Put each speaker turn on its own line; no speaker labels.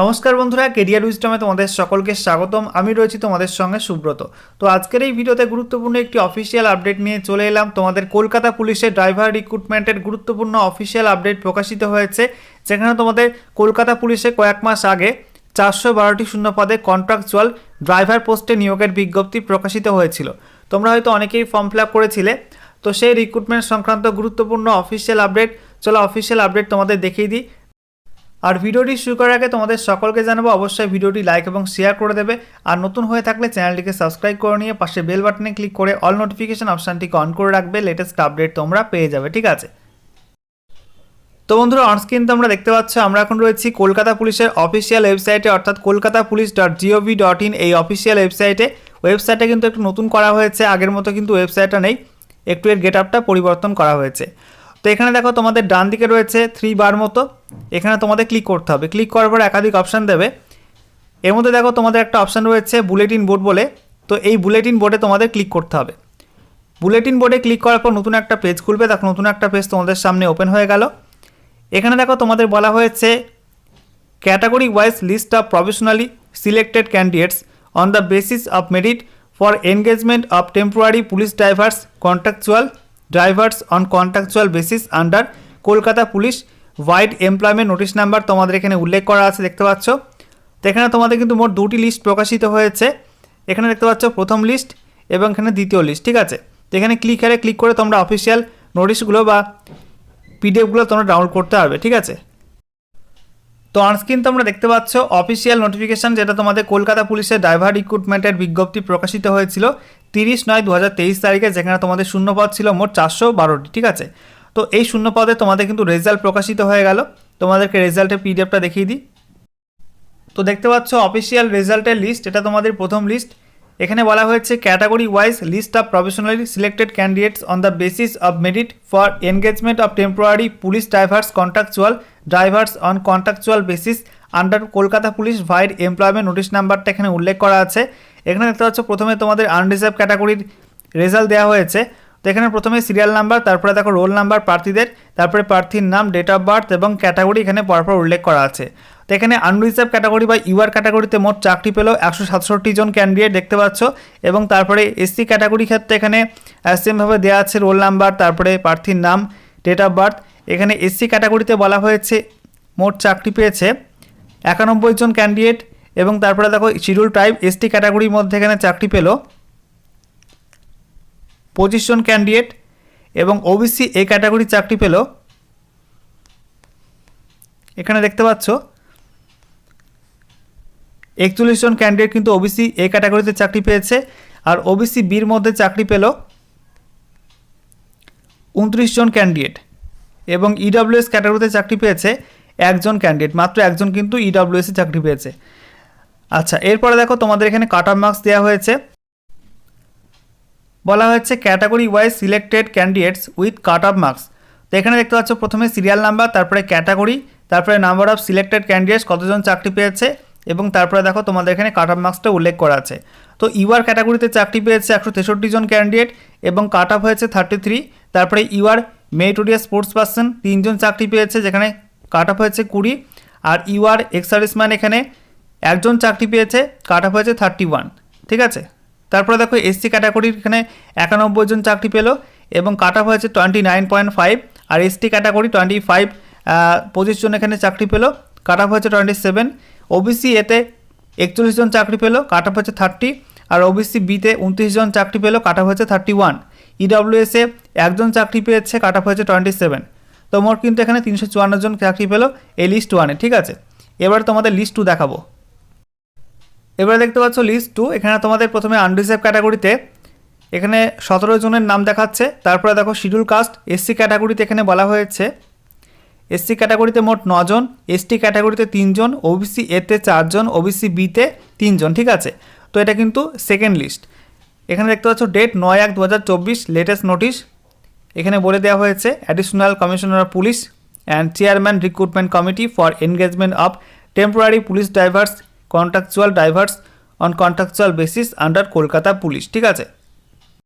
নমস্কার বন্ধুরা কেরিয়ার উইস্টমে তোমাদের সকলকে স্বাগতম। আমি রয়েছি তোমাদের সঙ্গে সুব্রত। তো আজকের এই ভিডিওতে গুরুত্বপূর্ণ একটি অফিসিয়াল আপডেট নিয়ে চলে এলাম। তোমাদের কলকাতা পুলিশের ড্রাইভার রিক্রুটমেন্টের গুরুত্বপূর্ণ অফিসিয়াল আপডেট প্রকাশিত হয়েছে, যেখানে তোমাদের কলকাতা পুলিশে কয়েক মাস আগে চারশো বারোটি শূন্য পদে কন্ট্রাকচুয়াল ড্রাইভার পোস্টে নিয়োগের বিজ্ঞপ্তি প্রকাশিত হয়েছিল। তোমরা হয়তো অনেকেই ফর্ম ফিল করেছিলে। তো সেই রিক্রুটমেন্ট সংক্রান্ত গুরুত্বপূর্ণ অফিসিয়াল আপডেট চলো অফিসিয়াল আপডেট তোমাদের দেখিয়ে দিই। আর ভিডিওটি শুরু করার আগে তোমাদের সকলকে জানাব, অবশ্যই ভিডিওটি লাইক এবং শেয়ার করে দেবে। আর নতুন হয়ে থাকলে চ্যানেলটিকে সাবস্ক্রাইব করে নিয়ে পাশে বেল বাটনে ক্লিক করে অল নোটিফিকেশন অপশানটিকে অন করে রাখবে লেটেস্ট আপডেট তোমরা পেয়ে যাবে, ঠিক আছে? তো বন্ধুরা অনস্ক্রিন তোমরা দেখতে পাচ্ছ, আমরা এখন রয়েছি কলকাতা পুলিশের অফিসিয়াল ওয়েবসাইটে অর্থাৎ Kolkata police dot G O V dot official ওয়েবসাইটে ওয়েবসাইটটা কিন্তু একটু নতুন করা হয়েছে, আগের মতো কিন্তু ওয়েবসাইটটা নেই, একটু এর গেট আপটা পরিবর্তন করা হয়েছে। তো এখানে দেখো, তোমাদের ডান দিকে রয়েছে থ্রি বার মতো। এখানে তোমাদের ক্লিক করতে হবে। ক্লিক করার পর একাধিক অপশান দেবে। এর মধ্যে দেখো তোমাদের একটা অপশান রয়েছে বুলেটিন বোর্ড বলে। তো এই বুলেটিন বোর্ডে তোমাদের ক্লিক করতে হবে। বুলেটিন বোর্ডে ক্লিক করার পর নতুন একটা পেজ খুলবে। দেখো নতুন একটা পেজ তোমাদের সামনে ওপেন হয়ে গেল। এখানে দেখো তোমাদের বলা হয়েছে category wise list of professionally selected candidates on the basis of merit for engagement of temporary police drivers contractual drivers on contractual basis under Kolkata police wide employment notice number তোমাদের এখানে উল্লেখ করা আছে, দেখতে পাচ্ছ? তো এখানে তোমাদের কিন্তু মোট দুটি লিস্ট প্রকাশিত হয়েছে। এখানে দেখতে পাচ্ছ প্রথম লিস্ট এবং এখানে দ্বিতীয় লিস্ট ঠিক আছে? তো এখানে ক্লিক হারে ক্লিক করে তোমরা অফিসিয়াল নোটিশগুলো বা পিডিএফগুলো তোমরা ডাউনলোড করতে পারবে, ঠিক আছে? তো অনস্ক্রিন তোমরা দেখতে পাচ্ছ অফিসিয়াল নোটিফিকেশান যেটা তোমাদের কলকাতা পুলিশের ড্রাইভার রিক্রুটমেন্টের বিজ্ঞপ্তি প্রকাশিত হয়েছিল তিরিশ নয় দু তারিখে, যেখানে তোমাদের শূন্যপদ ছিল মোট চারশো বারোটি, ঠিক আছে? তো এই শূন্যপদে তোমাদের কিন্তু রেজাল্ট প্রকাশিত হয়ে গেল। তোমাদেরকে রেজাল্টের পিডিএফটা দেখিয়ে দিই। তো দেখতে পাচ্ছ অফিসিয়াল রেজাল্টের লিস্ট এটা তোমাদের প্রথম লিস্ট এখানে বলা হয়েছে category wise list of professionally selected candidates on the basis of merit for engagement of temporary police drivers contractual drivers on contractual basis under Kolkata police wide employment notice নাম্বারটা এখানে উল্লেখ করা আছে। এখানে দেখতে পাচ্ছ, প্রথমে তোমাদের আনরিজার্ভ ক্যাটাগরির রেজাল্ট দেওয়া হয়েছে। তো এখানে প্রথমে সিরিয়াল নাম্বার তারপরে দেখো রোল নাম্বার প্রার্থীদের, তারপরে প্রার্থীর নাম ডেট অফ বার্থ এবং ক্যাটাগরি এখানে পরপর উল্লেখ করা আছে। তো এখানে আনরিজার্ভ ক্যাটাগরি বা ইউআর ক্যাটাগরিতে মোট চাকরি পেলেও একশো সাতষট্টি জন ক্যান্ডিডেট দেখতে পাচ্ছ এবং তারপরে এসসি ক্যাটাগরি ক্ষেত্রে এখানে সেমভাবে দেওয়া আছে রোল নাম্বার তারপরে প্রার্থীর নাম ডেট অফ বার্থ এখানে এসসি ক্যাটাগরিতে বলা হয়েছে মোট চাকরি পেয়েছে, একানব্বই জন ক্যান্ডিডেট এবং তারপরে দেখো শিডিউল টাইপ এসটি ক্যাটাগরির মধ্যে এখানে চাকরি পেল। পঁচিশ জন ক্যান্ডিডেট এবং ওবিসি এ ক্যাটাগরি চাকরি পেল। এখানে দেখতে পাচ্ছ, একচল্লিশ জন ক্যান্ডিডেট কিন্তু ওবিসি এ ক্যাটাগরিতে চাকরি পেয়েছে আর ওবিসি বির মধ্যে চাকরি পেল উনত্রিশ জন ক্যান্ডিডেট এবং ইডব্লিউএস ক্যাটাগরিতে চাকরি পেয়েছে একজন ক্যান্ডিডেট, মাত্র একজন কিন্তু ইডব্লিউএসে চাকরি পেয়েছে। আচ্ছা এরপরে দেখো তোমাদের এখানে কাট মার্কস দেওয়া হয়েছে। বলা হয়েছে category wise selected candidates with cut off marks তো এখানে দেখতে পাচ্ছ, প্রথমে সিরিয়াল নাম্বার তারপরে ক্যাটাগরি তারপরে নাম্বার অফ সিলেক্টেড ক্যান্ডিডেটস কতজন চাকরি পেয়েছে, এবং তারপরে দেখো তোমাদের এখানে কাট অফ মার্কসটা উল্লেখ করা আছে। তো ইউআর ক্যাটাগরিতে চাকরি পেয়েছে একশো তেষট্টি জন ক্যান্ডিডেট এবং কাট অফ হয়েছে থার্টি থ্রি তারপরে ইউআর মেরিটোরিয়াস স্পোর্টস পার্সন তিনজন চাকরি পেয়েছে, যেখানে কাট অফ হয়েছে কুড়ি। আর ইউআর এক্স সার্ভিসম্যান এখানে একজন চাকরি পেয়েছে কাট অফ হয়েছে থার্টি ওয়ান ঠিক আছে? তারপরে দেখো এসসি ক্যাটাগরির এখানে একানব্বই জন চাকরি পেল এবং কাট অফ হয়েছে টোয়েন্টি নাইন পয়েন্ট ফাইভ আর এসটি ক্যাটাগরি টোয়েন্টি ফাইভ পঁচিশ জন এখানে চাকরি পেল কাট অফ হয়েছে টোয়েন্টি সেভেন ওবিসি এতে একচল্লিশ জন চাকরি পেল কাট অফ হয়েছে থার্টি আর ওবিসি বিতে উনত্রিশ জন চাকরি পেল কাট অফ হয়েছে থার্টি ওয়ান ইডব্লিউএসে একজন চাকরি পেয়েছে কাট অফ হয়েছে টোয়েন্টি সেভেন তো মোট কিন্তু এখানে তিনশো চুয়ান্ন জন চাকরি পেল এই লিস্ট ওয়ানে ঠিক আছে? এবার তোমাদের লিস্ট টু দেখাবো। এবারে দেখতে পাচ্ছ লিস্ট টু এখানে তোমাদের প্রথমে আনরিজার্ভ ক্যাটাগরিতে এখানে সতেরো জনের নাম দেখাচ্ছে, তারপরে দেখো শিডিউল কাস্ট এসসি ক্যাটাগরিতে এখানে বলা হয়েছে। এসসি ক্যাটাগরিতে মোট নজন এসটি ক্যাটাগরিতে তিনজন ওবিসি এতে চারজন ওবিসি বিতে তিনজন, ঠিক আছে? তো এটা কিন্তু সেকেন্ড লিস্ট এখানে দেখতে পাচ্ছ ডেট নয় এক দু লেটেস্ট নোটিশ এখানে বলে দেওয়া হয়েছে additional commissioner of police and chairman recruitment committee for engagement of temporary police drivers contractual drivers on contractual basis under Kolkata police ঠিক আছে?